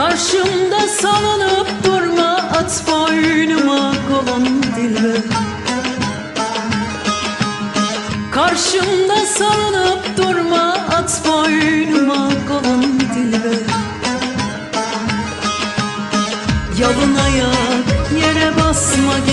Karşımda sallanıp durma At boynuma kolondila Karşımda sallanıp durma At boynuma kolondila Yalın ayak yere basma